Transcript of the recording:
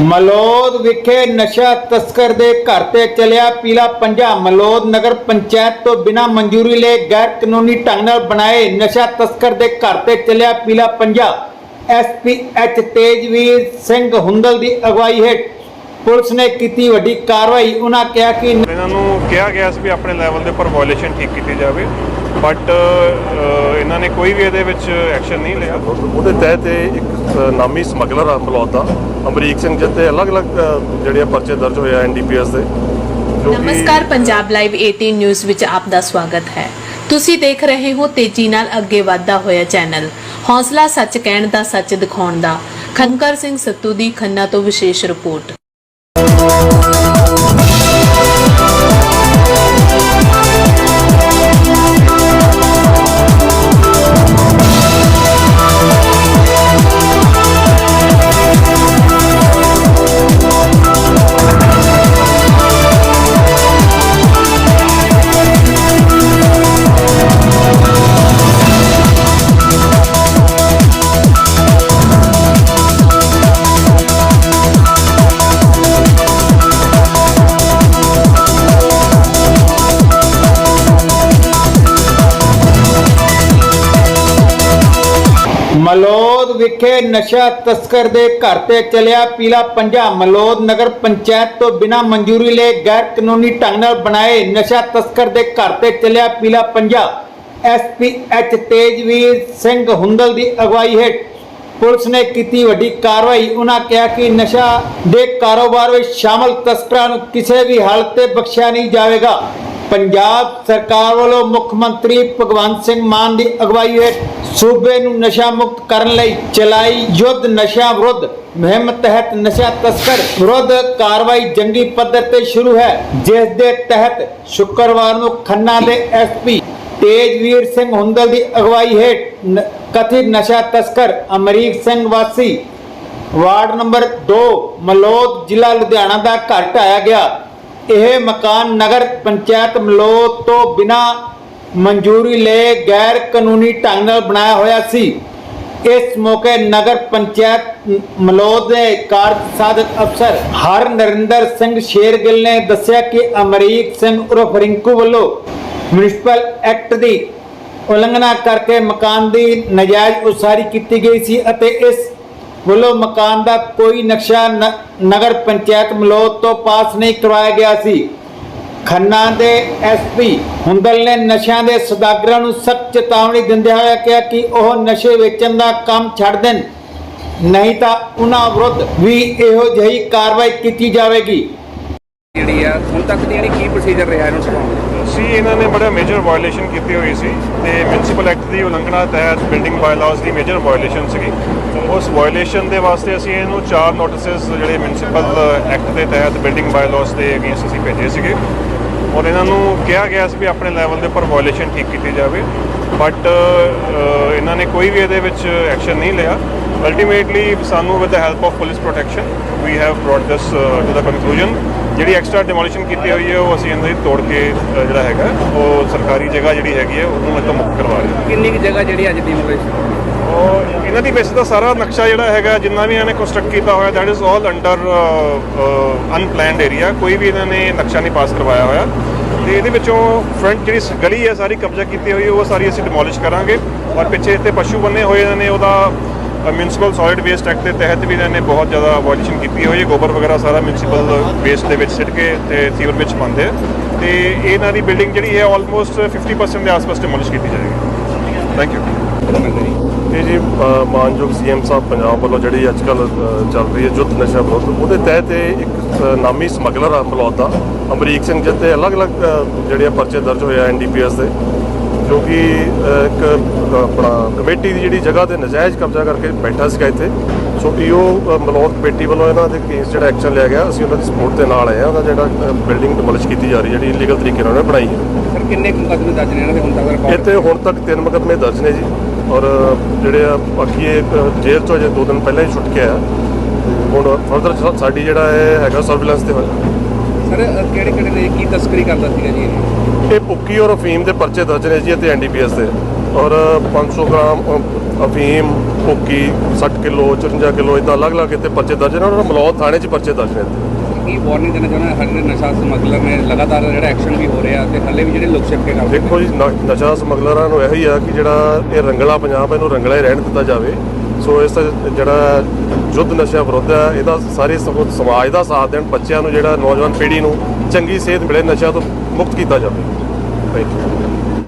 ਮਲੌਦ ਵਿਖੇ ਨਸ਼ਾ ਤਸਕਰ ਦੇ ਘਰ ਤੇ ਚਲਿਆ ਪੀਲਾ ਪੰਜਾ। ਮਲੌਦ ਨਗਰ ਪੰਚਾਇਤ ਤੋਂ ਬਿਨਾਂ ਮਨਜ਼ੂਰੀ ਲਏ ਗੈਰ ਕਾਨੂੰਨੀ ਢੰਗ ਨਾਲ ਬਣਾਏ ਨਸ਼ਾ ਤਸਕਰ ਦੇ ਘਰ ਤੇ ਚਲਿਆ ਪੀਲਾ ਪੰਜਾ। ਐਸਪੀ ਐਚ ਤੇਜਵੀਰ ਸਿੰਘ ਹੁੰਦਲ ਦੀ ਅਗਵਾਈ ਹੇਠ ਪੁਲਿਸ ਨੇ ਕੀਤੀ ਵੱਡੀ ਕਾਰਵਾਈ। ਉਹਨਾਂ ਕਿਹਾ ਕਿ ਇਹਨਾਂ ਨੂੰ ਕਿਹਾ ਗਿਆ ਸੀ ਵੀ ਆਪਣੇ ਲੈਵਲ ਦੇ ਉੱਪਰ ਵਾਇਓਲੇਸ਼ਨ ਠੀਕ ਕੀਤੀ ਜਾਵੇ। ਬਟ ਇਹਨਾਂ ਨੇ ਕੋਈ ਵੀ ਇਹਦੇ ਵਿੱਚ ਐਕਸ਼ਨ ਨਹੀਂ ਲਿਆ। ਉਹਦੇ ਤਹਿਤ ਇੱਕ ਨਾਮੀ ਸਮਗਲਰ ਆ ਮਲੌਦ ਦਾ। ਅਮਰੀਕ ਸਿੰਘ ਜਿੱਤੇ ਅਲੱਗ-ਅਲੱਗ ਜਿਹੜੇ ਪਰਚੇ ਦਰਜ ਹੋਏ ਆ ਐਨਡੀਪੀਐਸ ਦੇ ਨਮਸਕਾਰ ਪੰਜਾਬ ਲਾਈਵ 18 ਨਿਊਜ਼ ਵਿੱਚ ਆਪ ਦਾ ਸਵਾਗਤ ਹੈ। ਤੁਸੀਂ ਦੇਖ ਰਹੇ ਹੋ ਤੇਜ਼ੀ ਨਾਲ ਅੱਗੇ ਵਧਦਾ ਹੋਇਆ ਚੈਨਲ। ਹੌਸਲਾ ਸੱਚ ਕਹਿਣ ਦਾ ਸੱਚ ਦਿਖਾਉਣ ਦਾ। ਖੰਕਰ ਸਿੰਘ ਸੱਤੂ ਦੀ ਖੰਨਾ ਤੋਂ ਵਿਸ਼ੇਸ਼ ਰਿਪੋਰਟ। ਮਲੌਦ ਵਿਖੇ ਨਸ਼ਾ ਤਸਕਰ ਦੇ ਘਰ ਤੇ ਚਲਿਆ ਪੀਲਾ ਪੰਜਾ। ਮਲੌਦ ਨਗਰ ਪੰਚਾਇਤ ਤੋਂ ਬਿਨਾਂ ਮਨਜ਼ੂਰੀ ਲਏ ਗੈਰ ਕਾਨੂੰਨੀ ਢੰਗ ਨਾਲ ਬਣਾਏ ਨਸ਼ਾ ਤਸਕਰ ਦੇ ਘਰ ਤੇ ਚਲਿਆ ਪੀਲਾ ਪੰਜਾ। ਐਸਪੀ ਐਚ ਤੇਜਵੀਰ ਸਿੰਘ ਹੁੰਦਲ ਦੀ ਅਗਵਾਈ ਹੇਠ ਪੁਲਿਸ ਨੇ ਕੀਤੀ ਵੱਡੀ ਕਾਰਵਾਈ। ਉਹਨਾਂ ਕਿਹਾ ਕਿ ਨਸ਼ਾ ਦੇ ਕਾਰੋਬਾਰ ਵਿੱਚ ਸ਼ਾਮਲ ਤਸਕਰਾਂ ਨੂੰ ਕਿਸੇ ਵੀ ਹਾਲਤ ਤੇ ਬਖਸ਼ਿਆ ਨਹੀਂ ਜਾਵੇਗਾ। ਪੰਜਾਬ ਸਰਕਾਰ ਵੱਲੋਂ ਮੁੱਖ ਮੰਤਰੀ ਭਗਵੰਤ ਸਿੰਘ ਮਾਨ ਦੀ ਅਗਵਾਈ ਹੇਠ ਸੂਬੇ ਨੂੰ ਨਸ਼ਾ ਮੁਕਤ ਕਰਨ ਲਈ ਚਲਾਈ ਯੁੱਧ, ਨਸ਼ਾ ਵਿਰੁੱਧ ਮੁਹਿੰਮ ਤਹਿਤ ਨਸ਼ਾ ਤਸਕਰ ਵਿਰੁੱਧ ਕਾਰਵਾਈ ਜੰਗੀ ਪੱਧਰ ਤੇ ਸ਼ੁਰੂ ਹੈ, ਜਿਸ ਦੇ ਤਹਿਤ ਸ਼ੁੱਕਰਵਾਰ ਨੂੰ ਖੰਨਾ ਦੇ ਐਸਪੀ ਤੇਜਵੀਰ ਸਿੰਘ ਹੁੰਦਲ ਦੀ ਅਗਵਾਈ ਹੇਠ ਕਥਿਤ ਨਸ਼ਾ ਤਸਕਰ ਅਮਰੀਕ ਸਿੰਘ ਵਾਸੀ ਵਾਰਡ ਨੰਬਰ 2 ਮਲੌਦ, ਜ਼ਿਲ੍ਹਾ ਲੁਧਿਆਣਾ ਦਾ ਘਰ ਢਾਇਆ ਗਿਆ। ਇਹ ਮਕਾਨ ਨਗਰ ਪੰਚਾਇਤ ਮਲੌਦ ਤੋਂ ਬਿਨਾ ਮਨਜ਼ੂਰੀ ਲਏ ਗੈਰ ਕਾਨੂੰਨੀ ਢੰਗ ਨਾਲ ਬਣਾਇਆ ਹੋਇਆ ਸੀ। ਇਸ ਮੌਕੇ ਨਗਰ ਪੰਚਾਇਤ ਮ- ਮਲੌਦ ਦੇ ਕਾਰਜ ਸਾਧਕ ਅਫਸਰ ਹਰ ਨਰਿੰਦਰ ਸਿੰਘ ਸ਼ੇਰਗਿੱਲ ਨੇ ਦੱਸਿਆ ਕਿ ਅਮਰੀਕ ਸਿੰਘ ਉਰਫ ਰਿੰਕੂ ਵੱਲੋਂ ਮਿਊਨਿਸਪਲ ਐਕਟ ਦੀ ਉਲੰਘਣਾ ਕਰਕੇ ਮਕਾਨ ਦੀ ਨਜਾਇਜ਼ ਉਸਾਰੀ ਕੀਤੀ ਗਈ ਸੀ ਅਤੇ ਇਸ ਵੱਲੋਂ ਮਕਾਨ ਦਾ ਕੋਈ ਨਕਸ਼ਾ ਨਗਰ ਪੰਚਾਇਤ ਮਲੌਦ ਤੋਂ ਪਾਸ ਨਹੀਂ ਕਰਵਾਇਆ ਗਿਆ ਸੀ। ਖੰਨਾ ਦੇ ਐਸਪੀ ਹੁੰਦਲ ਨੇ ਨਸ਼ਿਆਂ ਦੇ ਸੌਦਾਗਰਾਂ ਨੂੰ ਸਖਤ ਚੇਤਾਵਨੀ ਦਿੰਦਿਆਂ ਹੋਇਆ ਕਿਹਾ ਕਿ ਉਹ ਨਸ਼ੇ ਵੇਚਣ ਦਾ ਕੰਮ ਛੱਡ ਦੇਣ। ਨਹੀਂ ਤਾਂ ਉਹਨਾਂ ਵਿਰੁੱਧ ਵੀ ਇਹੋ ਜਿਹੀ ਕਾਰਵਾਈ ਕੀਤੀ ਜਾਵੇਗੀ। ਜਿਹੜੀ ਆ, ਹੁਣ ਤੱਕ ਦੀ ਜਿਹੜੀ ਕੀ ਪ੍ਰੋਸੀਜਰ ਰਿਹਾ ਇਹਨੂੰ ਚਲਾਉਣ ਸੀ, ਇਹਨਾਂ ਨੇ ਬੜਾ ਮੇਜਰ ਵਾਇਓਲੇਸ਼ਨ ਕੀਤੀ ਹੋਈ ਸੀ ਤੇ ਮਿਊਨਿਸਪਲ ਐਕਟ ਦੀ ਉਲੰਘਣਾ ਤਹਿਤ ਬਿਲਡਿੰਗ ਬਾਇਲਾਅਸ ਦੀ ਮੇਜਰ ਵਾਇਓਲੇਸ਼ਨ ਸੀਗੀ। ਉਸ ਵਾਇਓਲੇਸ਼ਨ ਦੇ ਵਾਸਤੇ ਅਸੀਂ ਇਹਨੂੰ ਚਾਰ ਨੋਟਿਸਸ ਜਿਹੜੇ ਮਿਊਨਿਸਪਲ ਐਕਟ ਦੇ ਤਹਿਤ ਬਿਲਡਿੰਗ ਬਾਇਲਾਅਸ ਦੇ ਅਗੇਂਸਟ ਅਸੀਂ ਭੇਜੇ ਸੀਗੇ। ਔਰ ਇਹਨਾਂ ਨੂੰ ਕਿਹਾ ਗਿਆ ਸੀ ਵੀ ਆਪਣੇ ਲੈਵਲ ਦੇ ਉੱਪਰ ਵਾਇਓਲੇਸ਼ਨ ਠੀਕ ਕੀਤੀ ਜਾਵੇ ਬਟ ਇਹਨਾਂ ਨੇ ਕੋਈ ਵੀ ਇਹਦੇ ਵਿੱਚ ਐਕਸ਼ਨ ਨਹੀਂ ਲਿਆ। ਅਲਟੀਮੇਟਲੀ ਸਾਨੂੰ with the help of police protection we have brought this to the conclusion ਜਿਹੜੀ ਐਕਸਟਰਾ ਡਿਮੋਲੀਸ਼ਨ ਕੀਤੀ ਹੋਈ ਹੈ ਉਹ ਅਸੀਂ ਇਹਨਾਂ ਦੀ ਤੋੜ ਕੇ ਜਿਹੜਾ ਹੈਗਾ ਉਹ ਸਰਕਾਰੀ ਜਗ੍ਹਾ ਜਿਹੜੀ ਹੈਗੀ ਹੈ ਉਹਨੂੰ ਤੋਂ ਮੁਕਤ ਕਰਵਾ ਰਹੇ ਹਾਂ। ਕਿੰਨੀ ਕੁ ਜਗ੍ਹਾ ਜਿਹੜੀ ਅੱਜ ਡਿਮੋਲੇਸ਼ਨ ਔਰ ਇਹਨਾਂ ਦੀ ਵੈਸੇ ਤਾਂ ਸਾਰਾ ਨਕਸ਼ਾ ਜਿਹੜਾ ਹੈਗਾ ਜਿੰਨਾ ਵੀ ਇਹਨਾਂ ਨੇ ਕੰਸਟਰਕਟ ਕੀਤਾ ਹੋਇਆ that is all under unplanned area ਕੋਈ ਵੀ ਇਹਨਾਂ ਨੇ ਨਕਸ਼ਾ ਨਹੀਂ ਪਾਸ ਕਰਵਾਇਆ ਹੋਇਆ। ਤੇ ਇਹਦੇ ਵਿੱਚੋਂ ਫਰੰਟ ਜਿਹੜੀ ਗਲੀ ਹੈ ਸਾਰੀ ਕਬਜ਼ਾ ਕੀਤੀ ਹੋਈ ਹੈ ਉਹ ਸਾਰੀ ਅਸੀਂ ਡਿਮੋਲਿਸ਼ ਕਰਾਂਗੇ। ਔਰ ਪਿੱਛੇ ਇੱਥੇ ਪਸ਼ੂ ਬੰਨੇ ਹੋਏ ਇਹਨਾਂ ਨੇ ਉਹਦਾ ਮਿਊਨਿਸਪਲ ਸੋਲਿਡ ਵੇਸਟ ਐਕਟ ਦੇ ਤਹਿਤ ਵੀ ਇਹਨਾਂ ਨੇ ਬਹੁਤ ਜ਼ਿਆਦਾ ਵਾਇਓਲੇਸ਼ਨ ਕੀਤੀ ਹੋਈ ਹੈ। ਗੋਬਰ ਵਗੈਰਾ ਸਾਰਾ ਮਿਊਨਿਸਪਲ ਵੇਸਟ ਦੇ ਵਿੱਚ ਸਿੱਟ ਕੇ ਤੇ ਸੀਵਰ ਵਿੱਚ ਪਾਉਂਦੇ ਆ। ਤੇ ਇਹਨਾਂ ਦੀ ਬਿਲਡਿੰਗ ਜਿਹੜੀ ਹੈ ਆਲਮੋਸਟ 50% ਦੇ ਆਸ-ਪਾਸ ਡਿਮੋਲਿਸ਼ ਕੀਤੀ ਜਾਏਗੀ। ਥੈਂਕ ਯੂ ਇਹ ਜੀ ਅ, ਮਾਨਯੋਗ ਸੀਐਮ ਸਾਹਿਬ ਪੰਜਾਬ ਵੱਲੋਂ ਜਿਹੜੀ ਅੱਜ ਕੱਲ ਚੱਲ ਰਹੀ ਹੈ ਯੁੱਧ ਨਸ਼ਾ ਵਿਰੁੱਧ ਉਹਦੇ ਤਹਿਤ ਇਹ ਇੱਕ ਨਾਮੀ ਸਮਗਲਰ ਆ ਮਲੌਦ ਦਾ ਅਮਰੀਕ ਸਿੰਘ ਜਿੱਤੇ ਅਲੱਗ-ਅਲੱਗ ਜਿਹੜੇ ਆ ਪਰਚੇ ਦਰਜ ਹੋਏ ਆ ਐਨਡੀਪੀਐਸ ਦੇ। ਜੋ ਕਿ ਇੱਕ ਆਪਣਾ ਕਮੇਟੀ ਦੀ ਜਿਹੜੀ ਜਗ੍ਹਾ ਤੇ ਨਜਾਇਜ਼ ਕਬਜ਼ਾ ਕਰਕੇ ਬੈਠਾ ਸੀਗਾ ਇੱਥੇ। ਸੋ ਈਓ ਮਲੌਦ ਕਮੇਟੀ ਵੱਲੋਂ ਇਹਨਾਂ ਦੇ ਕੇਸ ਜਿਹੜਾ ਐਕਸ਼ਨ ਲਿਆ ਗਿਆ ਅਸੀਂ ਉਹਨਾਂ ਦੀ ਸਪੋਰਟ ਦੇ ਨਾਲ ਆਏ ਆ ਉਹਦਾ ਜਿਹੜਾ ਬਿਲਡਿੰਗ ਡਿਮੋਲਿਸ਼ ਕੀਤੀ ਜਾ ਰਹੀ ਜਿਹੜੀ ਇਲੀਗਲ ਤਰੀਕੇ ਨਾਲ ਉਹਨੇ ਬਣਾਈ ਹੈ। ਸਰ ਕਿੰਨੇ ਮੁਕੱਦਮੇ ਦਰਜ ਨੇ ਇਹਨਾਂ ਦੇ ਹੁਣ ਤੱਕ ਇੱਥੇ ਹੁਣ ਤੱਕ ਤਿੰਨ ਮੁਕੱਦਮੇ ਦਰਜ ਨੇ ਜੀ। ਔਰ ਜਿਹੜੇ ਆ ਬਾਕੀ ਇਹ ਜੇਲ੍ਹ ਤੋਂ ਜੇ ਦੋ ਦਿਨ ਪਹਿਲਾਂ ਹੀ ਛੁੱਟ ਕੇ ਆਇਆ। ਹੁਣ ਫਰਦਰ ਸਾਡੀ ਜਿਹੜਾ ਇਹ ਹੈਗਾ ਸਰਵੇਲੈਂਸ ਤੇ ਹੋਇਆ। ਸਰ ਕਿਹੜੇ ਕਿਹੜੇ ਨੇ? ਕੀ ਤਸਕਰੀ ਕਰਦਾ ਸੀਗਾ ਜੀ ਇਹ? ਇਹ ਪੁੱਕੀ ਔਰ ਅਫੀਮ ਦੇ ਪਰਚੇ ਦਰਜ ਨੇ ਜੀ ਅਤੇ ਐਨਡੀਪੀਐਸ ਦੇ। ਔਰ 500 ਗ੍ਰਾਮ ਅਫੀਮ ਭੁੱਕੀ 60 ਕਿਲੋ 54 ਕਿਲੋ ਇਦਾਂ ਅਲੱਗ-ਅਲੱਗ ਇੱਥੇ ਪਰਚੇ ਦਰਜ ਨੇ ਨੂੰ ਮਲੌਦ ਥਾਣੇ 'ਚ ਪਰਚੇ ਦਰਜ ਨੇ। ਕੀ ਵਾਰਨਿੰਗ ਦੇਣਾ ਚਾਹੁੰਦਾ ਹਰ ਨਸ਼ਾ ਸਮਗਲਰ ਨੇ ਲਗਾਤਾਰ ਜਿਹੜਾ ਐਕਸ਼ਨ ਵੀ ਹੋ ਰਿਹਾ ਤੇ ਹੱਲੇ ਵੀ ਜਿਹੜੇ ਲੋਕ ਛਿਪ ਕੇ ਕਰਦੇ ਦੇਖੋ ਜੀ ਨਸ਼ਾ ਸਮਗਲਰਾਂ ਨੂੰ ਇਹੀ ਆ ਕਿ ਜਿਹੜਾ ਇਹ ਰੰਗਲਾ ਪੰਜਾਬ ਇਹਨੂੰ ਰੰਗਲਾ ਹੀ ਰਹਿਣ ਦਿੱਤਾ ਜਾਵੇ। ਸੋ ਇਸ ਦਾ ਜਿਹੜਾ ਯੁੱਧ ਨਸ਼ਾ ਵਿਰੁੱਧ ਹੈ ਇਹਦਾ ਸਾਰੇ ਸਮਾਜ ਦਾ ਸਾਥ ਦੇਣ ਬੱਚਿਆਂ ਨੂੰ ਜਿਹੜਾ ਨੌਜਵਾਨ ਪੀੜ੍ਹੀ ਨੂੰ ਚੰਗੀ ਸਿਹਤ ਮਿਲੇ ਨਸ਼ਾ ਤੋਂ ਮੁਕਤ ਕੀਤਾ ਜਾਵੇ। Thank you